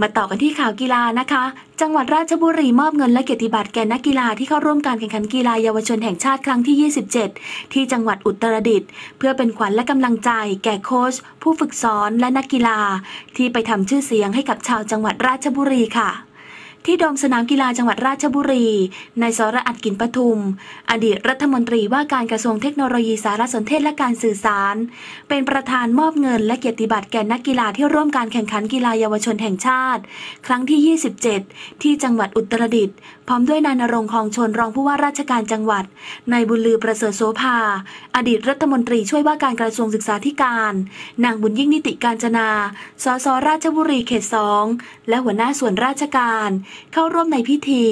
มาต่อกันที่ข่าวกีฬานะคะ จังหวัดราชบุรีมอบเงินและเกียรติบัตรแก่นักกีฬาที่เข้าร่วมการแข่งขันกีฬาเยาวชนแห่งชาติครั้งที่ 27 ที่จังหวัดอุตรดิตถ์เพื่อเป็นขวัญและกำลังใจ แก่โค้ชผู้ฝึกสอนและนักกีฬา ที่ไปทำชื่อเสียงให้กับชาวจังหวัดราชบุรีค่ะ ที่โดมสนามกีฬาจังหวัดราชบุรีนายสรอัดกินปทุม อดีตรัฐมนตรีว่าการกระทรวงเทคโนโลยีสารสนเทศและการสื่อสาร เป็นประธานมอบเงินและเกียรติบัตรแก่นักกีฬาที่ร่วมการแข่งขันกีฬาเยาวชนแห่งชาติ ครั้งที่ 27 ที่จังหวัดอุตรดิตถ์พร้อมด้วยนายนรงค์องชนรองผู้ว่าราชการจังหวัดนายบุญลือประเสริฐโสภา อดีตรัฐมนตรีช่วยว่าการกระทรวงศึกษาธิการ นางบุญยิ่งนิติการจนา สสราชบุรีเขตสองและหัวหน้าส่วนราชการเข้าร่วมในพิธี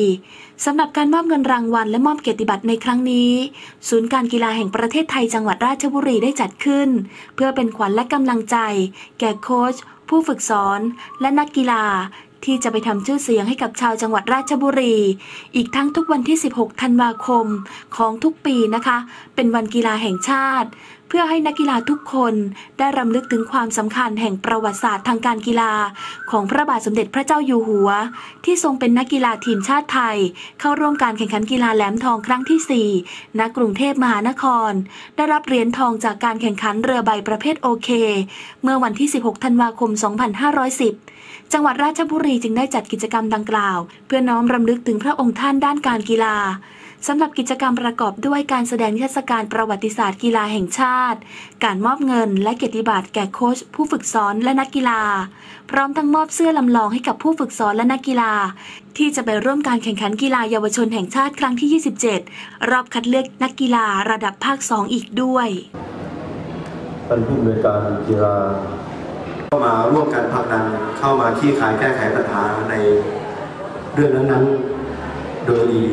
สำหรับการมอบเงินรางวัลและมอบเกียรติบัตรในครั้งนี้ ศูนย์การกีฬาแห่งประเทศไทยจังหวัดราชบุรีได้จัดขึ้น เพื่อเป็นขวัญและกำลังใจ แก่โค้ชผู้ฝึกสอน และนักกีฬาที่จะไปทำชื่อเสียงให้กับชาวจังหวัดราชบุรี อีกทั้งทุกวันที่ 16 ธันวาคมของทุกปีนะคะ เป็นวันกีฬาแห่งชาติเพื่อให้นักกีฬาทุกคนได้รำลึกถึงความสำคัญแห่งประวัติศาสตร์ทางการกีฬา ของพระบาทสมเด็จพระเจ้าอยู่หัว ที่ทรงเป็นนักกีฬาทีมชาติไทย เข้าร่วมการแข่งขันกีฬาแหลมทองครั้งที่ 4 ณ กรุงเทพมหานคร ได้รับเหรียญทองจากการแข่งขันเรือใบประเภทโอเค เมื่อวันที่ 16 ธันวาคม 2510 จังหวัดราชบุรีจึงได้จัดกิจกรรมดังกล่าว เพื่อน้อมรำลึกถึงพระองค์ท่านด้านการกีฬา สำหรับกิจกรรมประกอบด้วยการแสดงนิทศการประวัติศาสตร์กีฬาแห่งชาติ การมอบเงินและเกียรติบัตรแก่โค้ชผู้ฝึกสอนและนักกีฬา พร้อมทั้งมอบเสื้อลำลองให้กับผู้ฝึกสอนและนักกีฬา ที่จะไปร่วมการแข่งขันกีฬาเยาวชนแห่งชาติครั้งที่ 27 รอบคัดเลือกนักกีฬาระดับภาค 2 อีกด้วยท่านผู้อำนวยการกีฬาเข้ามาร่วมกันผลักดันเข้ามาขี้คายแก้ไขปัญหาในเรื่องนั้นๆโดยดี